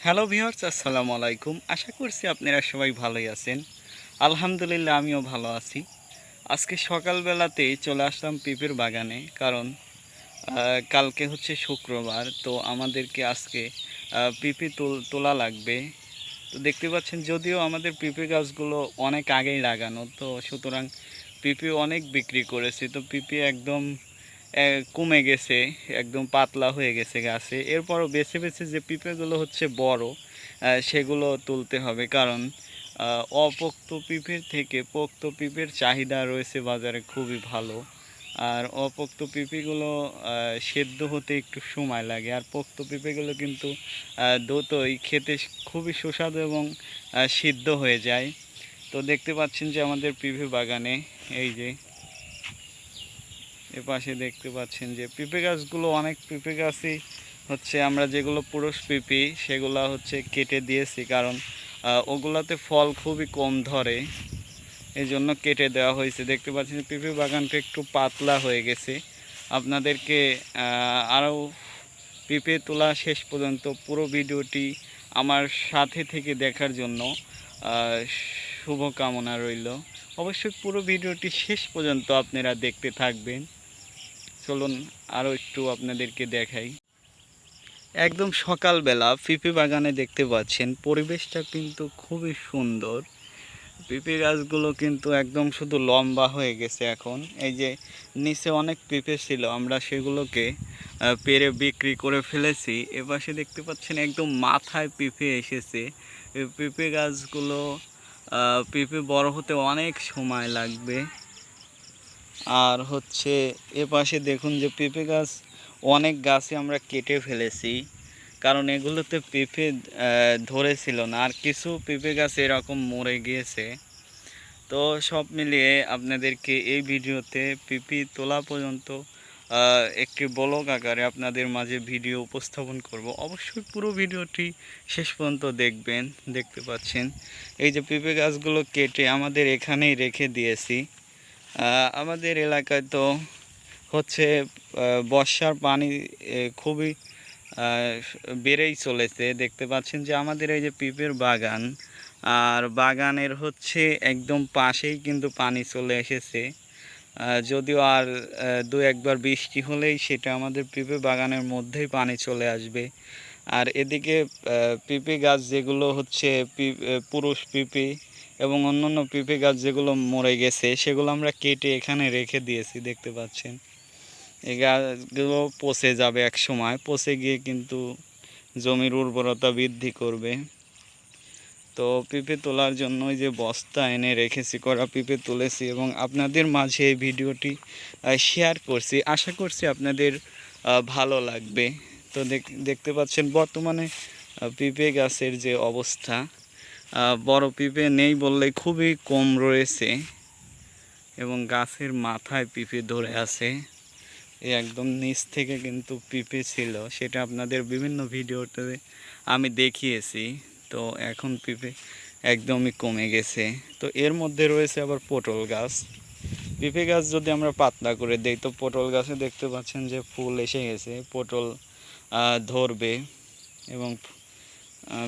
Hello viewers আসসালামু আলাইকুম। আশা করছি আপনারা সবাই ভালোই আছেন। আলহামদুলিল্লাহ, আমিও ভালো আছি। আজকে সকালবেলাতেই চলে আসলাম পিপের বাগানে, কারণ কালকে হচ্ছে শুক্রবার, তো আমাদেরকে আজকে পিপে তোল- লাগবে। তো দেখতে পাচ্ছেন, যদিও আমাদের পিপে গাছগুলো অনেক আগেই লাগানো, তো সুতরাং পিপে অনেক বিক্রি করেছি। তো পিপে একদম কমে গেছে, একদম পাতলা হয়ে গেছে গাছে। এরপরও বেছে বেছে যে পিঁপেগুলো হচ্ছে বড় সেগুলো তুলতে হবে। কারণ অপোক্ত পিঁপের থেকে পোক্ত পিঁপের চাহিদা রয়েছে বাজারে খুবই ভালো। আর অপোক্ত পিঁপেগুলো সেদ্ধ হতে একটু সময় লাগে। আর পোক্ত পিঁপেগুলো কিন্তু দ্রুতই খেতে খুবই সুস্বাদু এবং সিদ্ধ হয়ে যায়। তো দেখতে পাচ্ছেন যে আমাদের পিঁপে বাগানে, এই যে এ পাশে দেখতে পাচ্ছেন যে পেঁপে গাছগুলো অনেক পেঁপে গাছই হচ্ছে, আমরা যেগুলো পুরুষ পেঁপে সেগুলো হচ্ছে কেটে দিয়েছি কারণ ওগুলাতে ফল খুবই কম ধরে এই জন্য কেটে দেওয়া হয়েছে। দেখতে পাচ্ছেন পেঁপে বাগানটা একটু পাতলা হয়ে গেছে। আপনাদেরকে আরও পেঁপে তোলা শেষ পর্যন্ত পুরো ভিডিওটি আমার সাথে থেকে দেখার জন্য শুভকামনা রইল। অবশ্যই পুরো ভিডিওটি শেষ পর্যন্ত আপনারা দেখতে থাকবেন। চলুন আরও একটু আপনাদেরকে দেখাই। একদম সকালবেলা পিপি বাগানে দেখতে পাচ্ছেন, পরিবেশটা কিন্তু খুবই সুন্দর। পিপি গাছগুলো কিন্তু একদম শুধু লম্বা হয়ে গেছে এখন। এই যে নিচে অনেক পিঁপে ছিল, আমরা সেগুলোকে পেরে বিক্রি করে ফেলেছি। এপাশে দেখতে পাচ্ছেন একদম মাথায় পিঁপে এসেছে। পিঁপে গাছগুলো পিঁপে বড় হতে অনেক সময় লাগবে। আর হচ্ছে এ পাশে দেখুন যে পেঁপে গাছ, অনেক গাছে আমরা কেটে ফেলেছি। কারণ এগুলোতে পেঁপে ধরেছিল না। আর কিছু পেঁপে গাছ এরকম মরে গিয়েছে। তো সব মিলিয়ে আপনাদেরকে এই ভিডিওতে পিপি তোলা পর্যন্ত একটি ব্লগ আকারে আপনাদের মাঝে ভিডিও উপস্থাপন করব। অবশ্যই পুরো ভিডিওটি শেষ পর্যন্ত দেখবেন, দেখতে পাচ্ছেন। এই যে পেঁপে গাছগুলো কেটে আমাদের এখানেই রেখে দিয়েছি। আমাদের এলাকায় তো হচ্ছে বর্ষার পানি খুবই বেড়েই চলেছে। দেখতে পাচ্ছেন যে আমাদের এই যে পিপের বাগান, আর বাগানের হচ্ছে একদম পাশেই কিন্তু পানি চলে এসেছে। যদিও আর দু একবার বৃষ্টি হলেই সেটা আমাদের পেঁপে বাগানের মধ্যেই পানি চলে আসবে। আর এদিকে পেঁপে গাছ যেগুলো হচ্ছে পুরুষ পেঁপে এবং অন্যান্য পেঁপে গাছ যেগুলো মরে গেছে, সেগুলো আমরা কেটে এখানে রেখে দিয়েছি, দেখতে পাচ্ছেন। এই গাছগুলো পচে যাবে এক সময়, পচে গিয়ে কিন্তু জমির উর্বরতা বৃদ্ধি করবে। তো পেঁপে তোলার জন্য যে বস্তা এনে রেখেছি করা পেঁপে তুলেছি এবং আপনাদের মাঝে এই ভিডিওটি শেয়ার করছি। আশা করছি আপনাদের ভালো লাগবে। তো দেখ- দেখতে পাচ্ছেন বর্তমানে পেঁপে গাছের যে অবস্থা বড় পিঁপে নেই বললেই খুবই কম রয়েছে এবং গাছের মাথায় পিঁপে ধরে আছে। এই একদম নিচ থেকে কিন্তু পিঁপে ছিল। সেটা আপনাদের বিভিন্ন ভিডিওতে আমি দেখিয়েছি। তো এখন পিঁপে একদমই কমে গেছে। তো এর মধ্যে রয়েছে আবার পটল গাছ। পিঁপে গাছ যদি আমরা পাতলা করে দেই, তো পটল গাছে দেখতে পাচ্ছেন যে ফুল এসে গেছে। পটল ধরবে এবং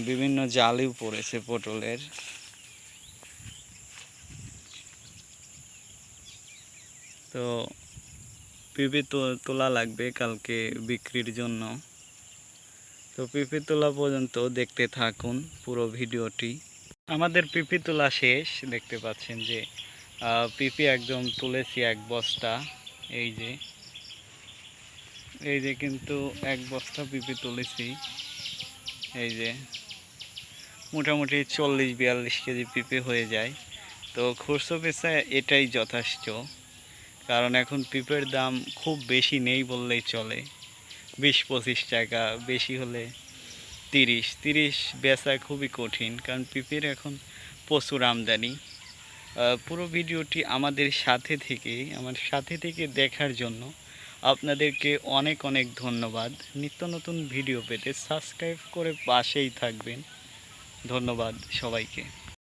বিভিন্ন জালিও পড়েছে পটলের। তো পেঁপে তোলা লাগবে কালকে বিক্রির জন্য। তো পেঁপে তোলা পর্যন্ত দেখতে থাকুন পুরো ভিডিওটি। আমাদের পিপি তোলা শেষ, দেখতে পাচ্ছেন যে পেঁপে একদম তুলেছি এক বস্তা, এই যে। এই যে কিন্তু এক বস্তা পিপি তুলেছি। এই যে, মোটামুটি চল্লিশ বিয়াল্লিশ কেজি পেঁপে হয়ে যায়। তো খুচরো পেশা এটাই যথেষ্ট, কারণ এখন পেঁপের দাম খুব বেশি নেই বললেই চলে। বিশ পঁচিশ টাকা, বেশি হলে তিরিশ। তিরিশ বেচা খুবই কঠিন, কারণ পেঁপের এখন প্রচুর আমদানি। পুরো ভিডিওটি আমাদের সাথে থেকে আমার সাথে থেকে দেখার জন্য আপনাদেরকে অনেক অনেক ধন্যবাদ। নিত্য নতুন ভিডিও পেতে সাবস্ক্রাইব করে পাশেই থাকবেন। ধন্যবাদ সবাইকে।